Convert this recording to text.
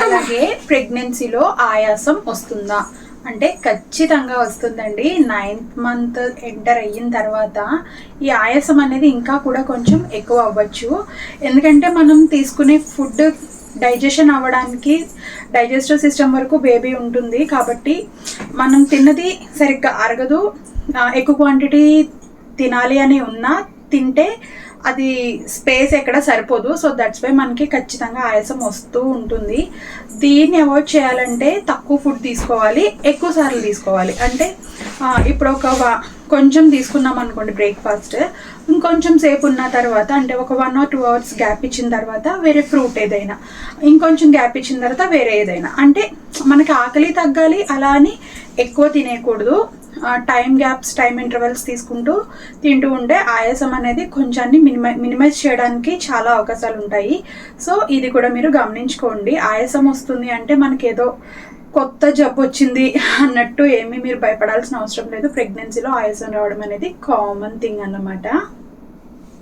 అలాగే ప్రెగ్నెన్సీలో ఆయాసం వస్తుందా? అంటే ఖచ్చితంగా వస్తుందండి. నైన్త్ మంత్ ఎంటర్ అయిన తర్వాత ఈ ఆయాసం అనేది ఇంకా కూడా కొంచెం ఎక్కువ అవ్వచ్చు. ఎందుకంటే మనం తీసుకునే ఫుడ్ డైజెషన్ అవ్వడానికి డైజెస్టివ్ సిస్టమ్ వరకు బేబీ ఉంటుంది. కాబట్టి మనం తిన్నది సరిగ్గా అరగదు. ఎక్కువ క్వాంటిటీ తినాలి అని ఉన్నా తింటే అది స్పేస్ ఎక్కడ సరిపోదు. సో దట్స్ వై మనకి ఖచ్చితంగా ఆయాసం వస్తూ ఉంటుంది. దీన్ని అవాయిడ్ చేయాలంటే తక్కువ ఫుడ్ తీసుకోవాలి ఎక్కువ సార్లు తీసుకోవాలి. అంటే ఇప్పుడు ఒక కొంచెం తీసుకున్నాం అనుకోండి బ్రేక్ఫాస్ట్ ఇంకొంచెం సేపు ఉన్న తర్వాత అంటే ఒక one or two hours gap ఇచ్చిన తర్వాత వేరే ఫ్రూట్ ఏదైనా ఇంకొంచెం గ్యాప్ ఇచ్చిన తర్వాత వేరే ఏదైనా. అంటే మనకి ఆకలి తగ్గాలి అలా అని ఎక్కువ తినేయకూడదు. టైం గ్యాప్స్ టైం ఇంటర్వెల్స్ తీసుకుంటూ తింటూ ఉంటే ఆయాసం అనేది కొంచాన్ని మినిమై మినిమైజ్ చేయడానికి చాలా అవకాశాలు ఉంటాయి. సో ఇది కూడా మీరు గమనించుకోండి. ఆయాసం వస్తుంది అంటే మనకి ఏదో కొత్త జబ్బు వచ్చింది అన్నట్టు ఏమీ మీరు భయపడాల్సిన అవసరం లేదు. ప్రెగ్నెన్సీలో ఆయాసం రావడం అనేది కామన్ థింగ్ అన్నమాట.